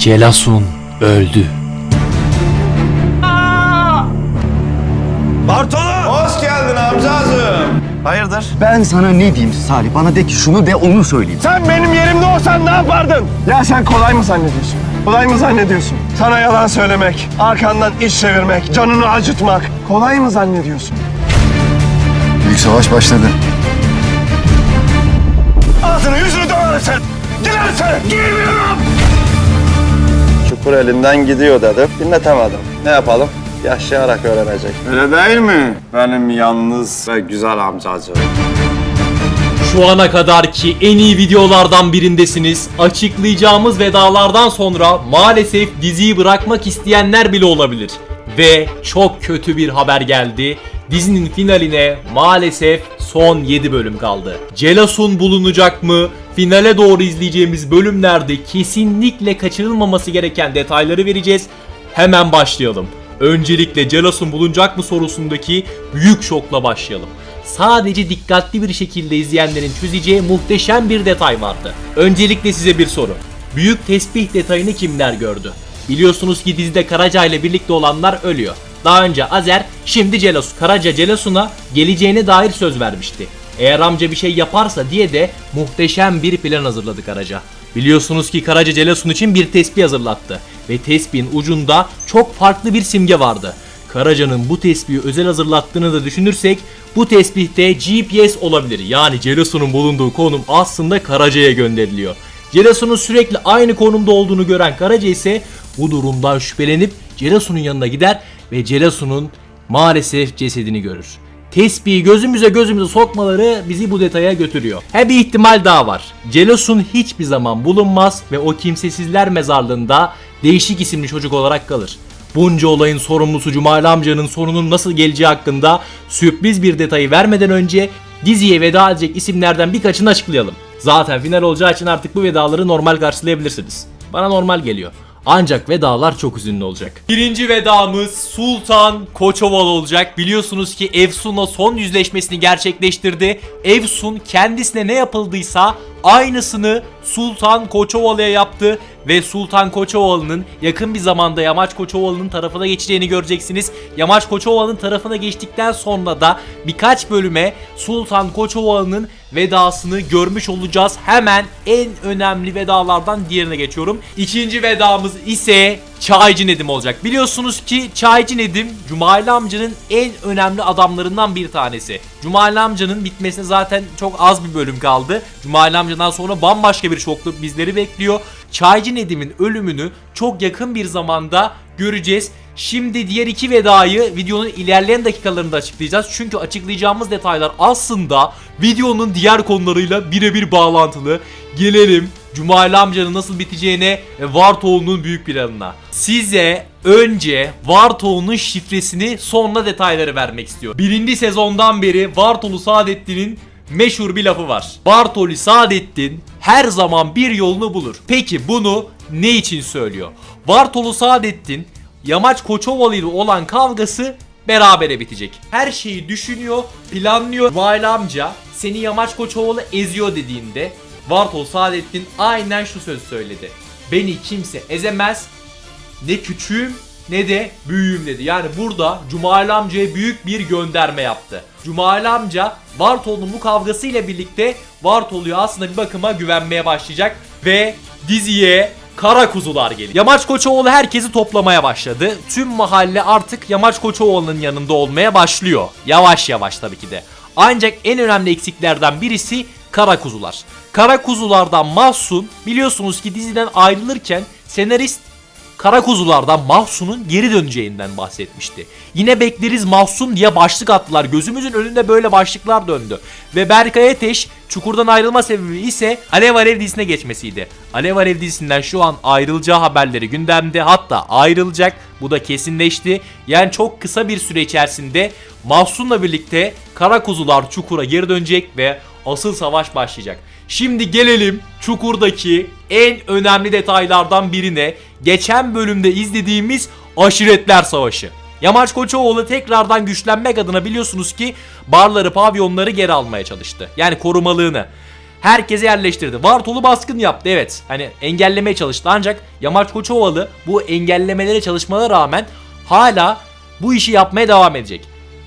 Celasun öldü. Bartolo! Hoş geldin amcacığım. Hayırdır? Ben sana ne diyeyim Salih? Bana de ki şunu de onu söyleyeyim. Sen benim yerimde olsan ne yapardın? Ya sen kolay mı zannediyorsun? Kolay mı zannediyorsun? Sana yalan söylemek, arkandan iş çevirmek, canını acıtmak kolay mı zannediyorsun? Büyük savaş başladı. Ağzını yüzünü döverim sen! Gidelim sen! Girmiyorum! Çukur elinden gidiyor dedim. Dinletemedim. Ne yapalım? Yaşayarak öğrenecek. Öyle değil mi? Benim yalnız ve güzel amcacığım. Şu ana kadarki en iyi videolardan birindesiniz. Açıklayacağımız vedalardan sonra maalesef diziyi bırakmak isteyenler bile olabilir. Ve çok kötü bir haber geldi. Dizinin finaline maalesef son 7 bölüm kaldı. Celasun bulunacak mı? Finale doğru izleyeceğimiz bölümlerde kesinlikle kaçırılmaması gereken detayları vereceğiz. Hemen başlayalım. Öncelikle Celasun bulunacak mı sorusundaki büyük şokla başlayalım. Sadece dikkatli bir şekilde izleyenlerin çözeceği muhteşem bir detay vardı. Öncelikle size bir soru. Büyük tesbih detayını kimler gördü? Biliyorsunuz ki dizide Karaca ile birlikte olanlar ölüyor. Daha önce Azer, şimdi Celos. Karaca Celosun'a geleceğine dair söz vermişti. Eğer amca bir şey yaparsa diye de muhteşem bir plan hazırladı Karaca. Biliyorsunuz ki Karaca Celosun için bir tespih hazırlattı. Ve tespihin ucunda çok farklı bir simge vardı. Karaca'nın bu tespihi özel hazırlattığını da düşünürsek bu tespihte GPS olabilir. Yani Celosun'un bulunduğu konum aslında Karaca'ya gönderiliyor. Celosun'un sürekli aynı konumda olduğunu gören Karaca ise bu durumdan şüphelenip Celosun'un yanına gider ve Celosun'un maalesef cesedini görür. Tespihi gözümüze gözümüze sokmaları bizi bu detaya götürüyor. He bir ihtimal daha var. Celosun hiçbir zaman bulunmaz ve o kimsesizler mezarlığında değişik isimli çocuk olarak kalır. Bunca olayın sorumlusu Cumali amcanın sonunun nasıl geleceği hakkında sürpriz bir detayı vermeden önce diziye veda edecek isimlerden birkaçını açıklayalım. Zaten final olacağı için artık bu vedaları normal karşılayabilirsiniz. Bana normal geliyor. Ancak vedalar çok üzünlü olacak. Birinci vedamız Sultan Koçovalı olacak. Biliyorsunuz ki Efsun'la son yüzleşmesini gerçekleştirdi. Efsun kendisine ne yapıldıysa aynısını Sultan Koçovalı'ya yaptı ve Sultan Koçovalı'nın yakın bir zamanda Yamaç Koçovalı'nın tarafına geçeceğini göreceksiniz. Yamaç Koçovalı'nın tarafına geçtikten sonra da birkaç bölüme Sultan Koçovalı'nın vedasını görmüş olacağız. Hemen en önemli vedalardan diğerine geçiyorum. İkinci vedamız ise Çaycı Nedim olacak. Biliyorsunuz ki Çaycı Nedim Cumali amcanın en önemli adamlarından bir tanesi. Cumali amcanın bitmesine zaten çok az bir bölüm kaldı. Cumali amcadan sonra bambaşka bir şoklu bizleri bekliyor. Çaycı Nedim'in ölümünü çok yakın bir zamanda göreceğiz. Şimdi diğer iki vedayı videonun ilerleyen dakikalarında açıklayacağız. Çünkü açıklayacağımız detaylar aslında videonun diğer konularıyla birebir bağlantılı. Gelelim Cumali amcanın nasıl biteceğine ve Vartoğlu'nun büyük planına. Size önce Vartoğlu'nun şifresini sonra detayları vermek istiyorum. Birinci sezondan beri Vartolu Saadettin'in meşhur bir lafı var. Bartoli Saadettin her zaman bir yolunu bulur. Peki bunu ne için söylüyor? Bartolu Saadettin Yamaç Koçovalı ile olan kavgası berabere bitecek. Her şeyi düşünüyor, planlıyor. Vali amca seni Yamaç Koçovalı eziyor dediğinde Bartol Saadettin aynen şu söz söyledi. Beni kimse ezemez, ne küçüğüm ne de büyüğüm dedi. Yani burada Cumali amcaya büyük bir gönderme yaptı. Cumali amca Vartolu'nun bu kavgasıyla birlikte Vartolu'ya aslında bir bakıma güvenmeye başlayacak ve diziye Kara kuzular geliyor. Yamaç Koçoğlu herkesi toplamaya başladı. Tüm mahalle artık Yamaç Koçoğlu'nun yanında olmaya başlıyor. Yavaş yavaş tabii ki de. Ancak en önemli eksiklerden birisi kara kuzular. Kara kuzulardan Mahsun biliyorsunuz ki diziden ayrılırken senarist Kara kuzulardan Mahsun'un geri döneceğinden bahsetmişti. Yine bekleriz Mahsun diye başlık attılar. Gözümüzün önünde böyle başlıklar döndü. Ve Berkay Ateş Çukur'dan ayrılma sebebi ise Alev Alev dizisine geçmesiydi. Alev Alev dizisinden şu an ayrılacağı haberleri gündemde. Hatta ayrılacak. Bu da kesinleşti. Yani çok kısa bir süre içerisinde Mahsun'la birlikte Kara kuzular Çukur'a geri dönecek ve asıl savaş başlayacak. Şimdi gelelim Çukur'daki en önemli detaylardan birine. Geçen bölümde izlediğimiz Aşiretler Savaşı. Yamaç Koçoğlu tekrardan güçlenmek adına biliyorsunuz ki barları, pavyonları geri almaya çalıştı. Yani korumalığını. herkese yerleştirdi. Vartolu baskın yaptı evet. Hani engellemeye çalıştı ancak Yamaç Koçovalı bu engellemelere çalışmalara rağmen hala bu işi yapmaya devam edecek.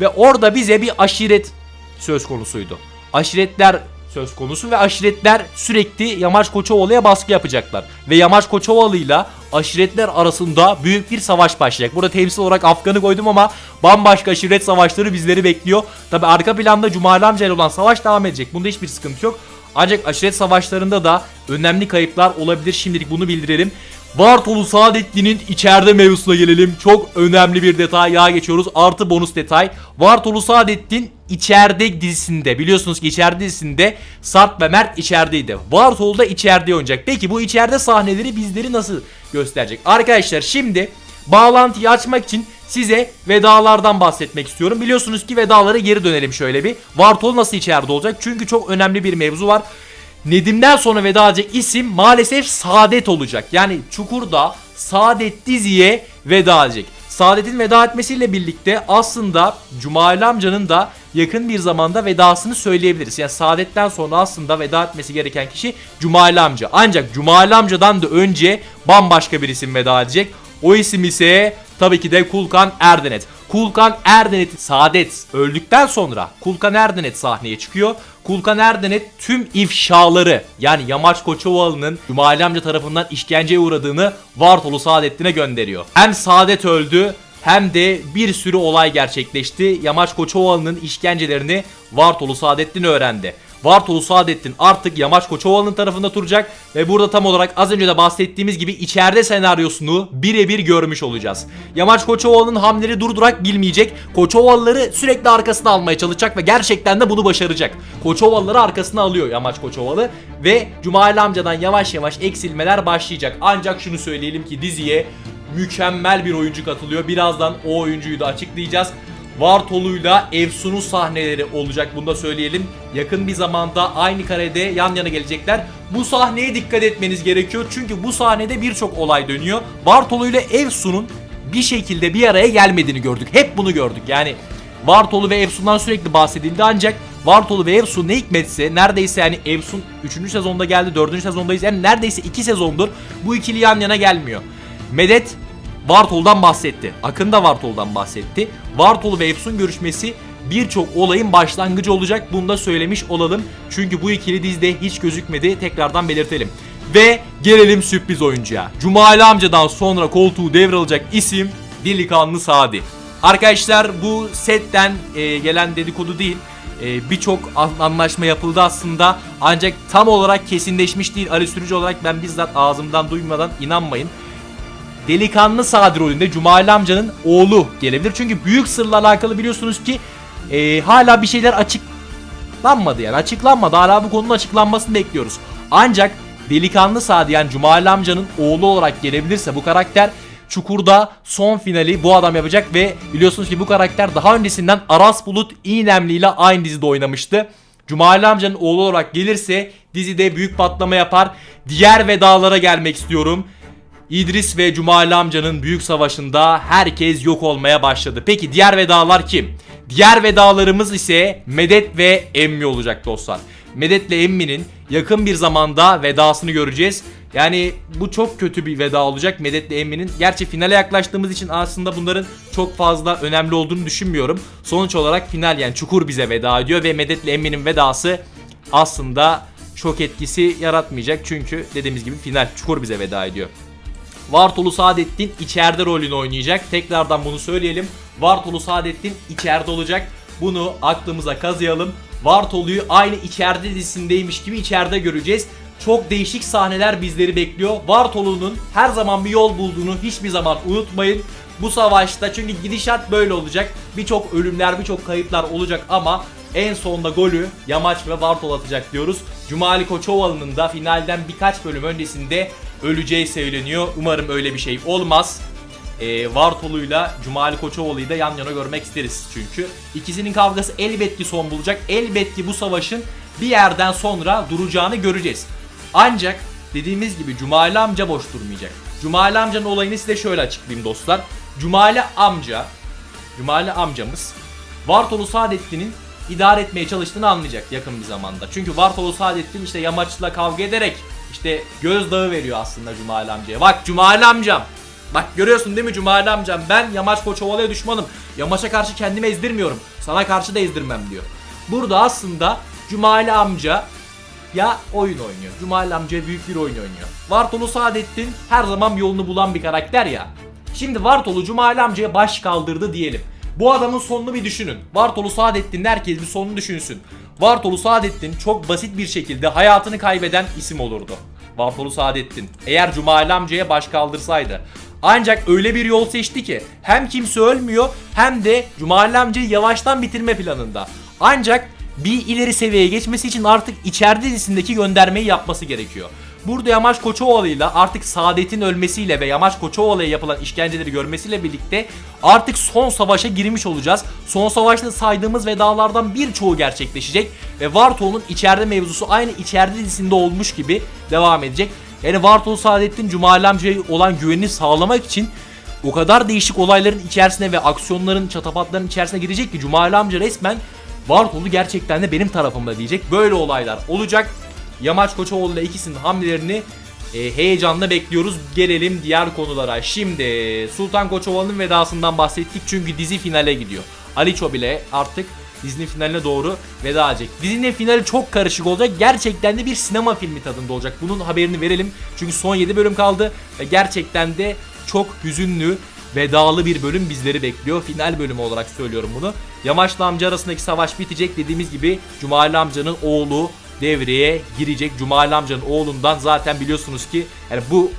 Ve orada bize bir aşiret söz konusuydu. Aşiretler söz konusu ve aşiretler sürekli Yamaç Koçovalı'ya baskı yapacaklar. Ve Yamaç Koçovalı'yla aşiretler arasında büyük bir savaş başlayacak. Burada temsil olarak Afgan'ı koydum ama bambaşka aşiret savaşları bizleri bekliyor. Tabi arka planda Cumali amca ile olan savaş devam edecek. Bunda hiçbir sıkıntı yok. Ancak aşiret savaşlarında da önemli kayıplar olabilir. Şimdilik bunu bildirelim. Bartolu Saadettin'in içeride mevzusuna gelelim. Çok önemli bir detay daha geçiyoruz. Artı bonus detay. Bartolu Saadettin içeride dizisinde biliyorsunuz ki içeride dizisinde Sarp ve Mert içerideydi. Bartolu da içeride oynayacak. Peki bu içeride sahneleri bizleri nasıl gösterecek? Arkadaşlar şimdi bağlantıyı açmak için size vedalardan bahsetmek istiyorum. Biliyorsunuz ki vedalara geri dönelim şöyle bir. Bartol nasıl içeride olacak? Çünkü çok önemli bir mevzu var. Nedim'den sonra veda edecek isim maalesef Saadet olacak. Yani Çukur'da Saadet diziye veda edecek. Saadet'in veda etmesiyle birlikte aslında Cumali amcanın da yakın bir zamanda vedasını söyleyebiliriz. Yani Saadet'ten sonra aslında veda etmesi gereken kişi Cumali amca. Ancak Cumali amcadan da önce bambaşka bir isim veda edecek. O isim ise tabii ki de Kulkan Erdenet. Kulkan Erdenet Saadet öldükten sonra Kulkan Erdenet sahneye çıkıyor. Kulkan Erdenet tüm ifşaları yani Yamaç Koçovalı'nın Cumali amca tarafından işkenceye uğradığını Vartolu Saadettin'e gönderiyor. Hem Saadet öldü hem de bir sürü olay gerçekleşti. Yamaç Koçovalı'nın işkencelerini Vartolu Saadettin öğrendi. Vartolu Saadettin artık Yamaç Koçovalı'nın tarafında duracak ve burada tam olarak az önce de bahsettiğimiz gibi içeride senaryosunu birebir görmüş olacağız. Yamaç Koçovalı'nın hamleleri durdurak bilmeyecek. Koçovalıları sürekli arkasına almaya çalışacak ve gerçekten de bunu başaracak. Koçovalıları arkasına alıyor Yamaç Koçovalı ve Cumali amcadan yavaş yavaş eksilmeler başlayacak. Ancak şunu söyleyelim ki diziye mükemmel bir oyuncu katılıyor. Birazdan o oyuncuyu da açıklayacağız. Vartolu'yla Efsun'un sahneleri olacak bunu da söyleyelim. Yakın bir zamanda aynı karede yan yana gelecekler. Bu sahneye dikkat etmeniz gerekiyor çünkü bu sahnede birçok olay dönüyor. Vartolu ile Efsun'un bir şekilde bir araya gelmediğini gördük. Hep bunu gördük. Yani Vartolu ve Efsun'dan sürekli bahsedildi ancak Vartolu ve Efsun ne hikmetse neredeyse yani Efsun 3. sezonda geldi 4. sezondayız yani neredeyse 2 sezondur bu ikili yan yana gelmiyor. Medet Vartol'dan bahsetti. Akın da Vartol'dan bahsetti. Vartol ve Efsun görüşmesi birçok olayın başlangıcı olacak. Bunu da söylemiş olalım. Çünkü bu ikili dizide hiç gözükmedi. Tekrardan belirtelim. Ve gelelim sürpriz oyuncuya. Cumali amcadan sonra koltuğu devralacak isim Delikanlı Sadi. Arkadaşlar bu setten e, gelen dedikodu değil. E, Birçok an- anlaşma yapıldı aslında. Ancak tam olarak kesinleşmiş değil. Ali Sürücü olarak ben bizzat ağzımdan duymadan inanmayın. Delikanlı Sadi rolünde Cumali amcanın oğlu gelebilir. Çünkü büyük sırla alakalı biliyorsunuz ki e, hala bir şeyler açıklanmadı yani açıklanmadı. Hala bu konunun açıklanmasını bekliyoruz. Ancak Delikanlı Sadi yani Cumali amcanın oğlu olarak gelebilirse bu karakter Çukur'da son finali bu adam yapacak ve biliyorsunuz ki bu karakter daha öncesinden Aras Bulut İğnemli ile aynı dizide oynamıştı. Cumali amcanın oğlu olarak gelirse dizide büyük patlama yapar. Diğer vedalara gelmek istiyorum. İdris ve Cumali amcanın büyük savaşında herkes yok olmaya başladı. Peki diğer vedalar kim? Diğer vedalarımız ise Medet ve Emmi olacak dostlar. Medet ile Emmi'nin yakın bir zamanda vedasını göreceğiz. Yani bu çok kötü bir veda olacak Medet ile Emmi'nin. Gerçi finale yaklaştığımız için aslında bunların çok fazla önemli olduğunu düşünmüyorum. Sonuç olarak final yani Çukur bize veda ediyor ve Medet ile Emmi'nin vedası aslında çok etkisi yaratmayacak. Çünkü dediğimiz gibi final Çukur bize veda ediyor. Vartolu Saadettin içeride rolünü oynayacak. Tekrardan bunu söyleyelim. Vartolu Saadettin içeride olacak. Bunu aklımıza kazıyalım. Vartolu'yu aynı içeride dizisindeymiş gibi içeride göreceğiz. Çok değişik sahneler bizleri bekliyor. Vartolu'nun her zaman bir yol bulduğunu hiçbir zaman unutmayın. Bu savaşta çünkü gidişat böyle olacak. Birçok ölümler, birçok kayıplar olacak ama en sonunda golü Yamaç ve Vartol atacak diyoruz. Cumali Koçovalı'nın da finalden birkaç bölüm öncesinde öleceği söyleniyor. Umarım öyle bir şey olmaz. Ee, Vartolu'yla Cumali Koçovalı'yı da yan yana görmek isteriz çünkü. ikisinin kavgası elbet ki son bulacak. Elbet ki bu savaşın bir yerden sonra duracağını göreceğiz. Ancak dediğimiz gibi Cumali amca boş durmayacak. Cumali amcanın olayını size şöyle açıklayayım dostlar. Cumali amca, Cumali amcamız Vartolu Saadettin'in idare etmeye çalıştığını anlayacak yakın bir zamanda. Çünkü Vartolu Saadettin işte Yamaç'la kavga ederek işte gözdağı veriyor aslında Cumali amcaya. Bak Cumali amcam. Bak görüyorsun değil mi Cumali amcam? Ben Yamaç Koçovalı'ya düşmanım. Yamaç'a karşı kendimi ezdirmiyorum. Sana karşı da ezdirmem diyor. Burada aslında Cumali amca ya oyun oynuyor. Cumali amca büyük bir oyun oynuyor. Vartolu Saadettin her zaman yolunu bulan bir karakter ya. Şimdi Vartolu Cumali amcaya baş kaldırdı diyelim. Bu adamın sonunu bir düşünün. Vartolu Saadettin herkes bir sonunu düşünsün. Vartolu Saadettin çok basit bir şekilde hayatını kaybeden isim olurdu. Vartolu Saadettin eğer Cumali amcaya baş kaldırsaydı. Ancak öyle bir yol seçti ki hem kimse ölmüyor hem de Cumali amcayı yavaştan bitirme planında. Ancak bir ileri seviyeye geçmesi için artık içeride dizisindeki göndermeyi yapması gerekiyor. Burada Yamaç Koçovalı'yla artık Saadet'in ölmesiyle ve Yamaç Koçovalı'ya yapılan işkenceleri görmesiyle birlikte artık son savaşa girmiş olacağız. Son savaşta saydığımız vedalardan birçoğu gerçekleşecek ve Vartolu'nun içeride mevzusu aynı içeride dizisinde olmuş gibi devam edecek. Yani Vartolu Saadettin Cumali amcaya olan güvenini sağlamak için o kadar değişik olayların içerisine ve aksiyonların, çatapatların içerisine girecek ki Cumali amca resmen Bartolu gerçekten de benim tarafımda diyecek. Böyle olaylar olacak. Yamaç Koçoğlu ile ikisinin hamlelerini e, heyecanla bekliyoruz. Gelelim diğer konulara. Şimdi Sultan Koçovalı'nın vedasından bahsettik çünkü dizi finale gidiyor. Aliço bile artık dizinin finaline doğru veda edecek. Dizinin finali çok karışık olacak. Gerçekten de bir sinema filmi tadında olacak. Bunun haberini verelim. Çünkü son 7 bölüm kaldı ve gerçekten de çok hüzünlü, vedalı bir bölüm bizleri bekliyor. Final bölümü olarak söylüyorum bunu. Yamaç'la amca arasındaki savaş bitecek. Dediğimiz gibi Cumali amcanın oğlu devreye girecek. Cumali amcanın oğlundan zaten biliyorsunuz ki yani bu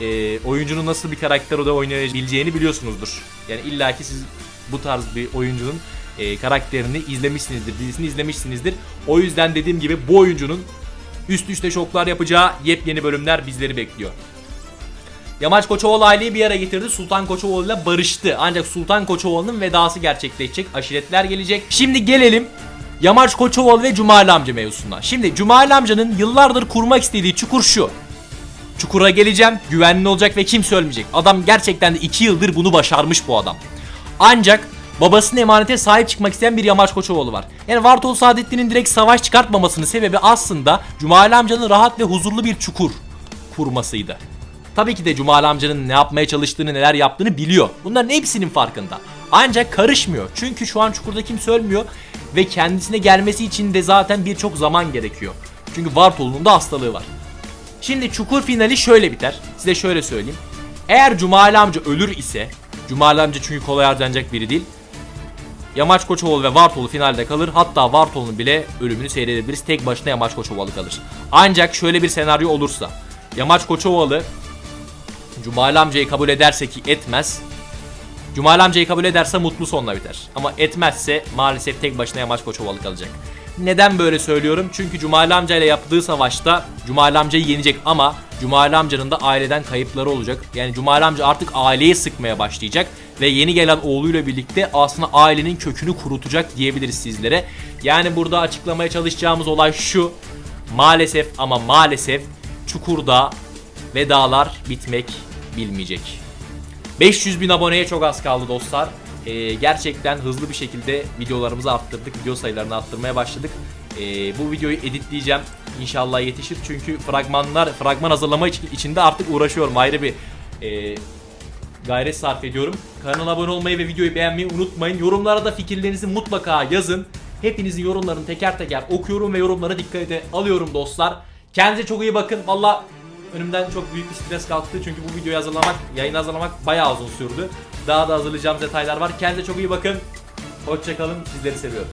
e, oyuncunun nasıl bir karakter o da oynayabileceğini biliyorsunuzdur. Yani illaki siz bu tarz bir oyuncunun e, karakterini izlemişsinizdir, dizisini izlemişsinizdir. O yüzden dediğim gibi bu oyuncunun üst üste şoklar yapacağı yepyeni bölümler bizleri bekliyor. Yamaç Koçovalı aileyi bir araya getirdi. Sultan Koçovalı ile barıştı. Ancak Sultan Koçovalı'nın vedası gerçekleşecek. Aşiretler gelecek. Şimdi gelelim Yamaç Koçovalı ve Cumali amca mevzusuna. Şimdi Cumali amcanın yıllardır kurmak istediği çukur şu. Çukura geleceğim, güvenli olacak ve kimse ölmeyecek. Adam gerçekten de 2 yıldır bunu başarmış bu adam. Ancak babasının emanete sahip çıkmak isteyen bir Yamaç Koçovalı var. Yani Vartol Saadettin'in direkt savaş çıkartmamasının sebebi aslında Cumali amcanın rahat ve huzurlu bir çukur kurmasıydı. Tabii ki de Cumali amcanın ne yapmaya çalıştığını, neler yaptığını biliyor. Bunların hepsinin farkında. Ancak karışmıyor. Çünkü şu an çukurda kimse ölmüyor ve kendisine gelmesi için de zaten birçok zaman gerekiyor. Çünkü Vartolu'nun da hastalığı var. Şimdi çukur finali şöyle biter. Size şöyle söyleyeyim. Eğer Cumali amca ölür ise, Cumali amca çünkü kolay harcanacak biri değil. Yamaç Koçovalı ve Vartolu finalde kalır. Hatta Vartolu'nun bile ölümünü seyredebiliriz. Tek başına Yamaç Koçovalı kalır. Ancak şöyle bir senaryo olursa. Yamaç Koçovalı Cumali amcayı kabul ederse ki etmez. Cumali amcayı kabul ederse mutlu sonla biter. Ama etmezse maalesef tek başına Yamaç Koçovalı kalacak. Neden böyle söylüyorum? Çünkü Cumali amca ile yaptığı savaşta Cumali amcayı yenecek ama Cumali amcanın da aileden kayıpları olacak. Yani Cumali amca artık aileyi sıkmaya başlayacak ve yeni gelen oğluyla birlikte aslında ailenin kökünü kurutacak diyebiliriz sizlere. Yani burada açıklamaya çalışacağımız olay şu. Maalesef ama maalesef Çukur'da vedalar bitmek bilmeyecek. 500 bin aboneye çok az kaldı dostlar. Ee, gerçekten hızlı bir şekilde videolarımızı arttırdık. Video sayılarını arttırmaya başladık. Ee, bu videoyu editleyeceğim. İnşallah yetişir. Çünkü fragmanlar, fragman hazırlama iç- içinde artık uğraşıyorum. Ayrı bir e, gayret sarf ediyorum. Kanala abone olmayı ve videoyu beğenmeyi unutmayın. Yorumlara da fikirlerinizi mutlaka yazın. Hepinizin yorumlarını teker teker okuyorum ve yorumlara dikkate alıyorum dostlar. Kendinize çok iyi bakın. Valla önümden çok büyük bir stres kalktı. Çünkü bu videoyu hazırlamak, yayın hazırlamak bayağı uzun sürdü. Daha da hazırlayacağım detaylar var. Kendinize çok iyi bakın. Hoşçakalın. Sizleri seviyorum.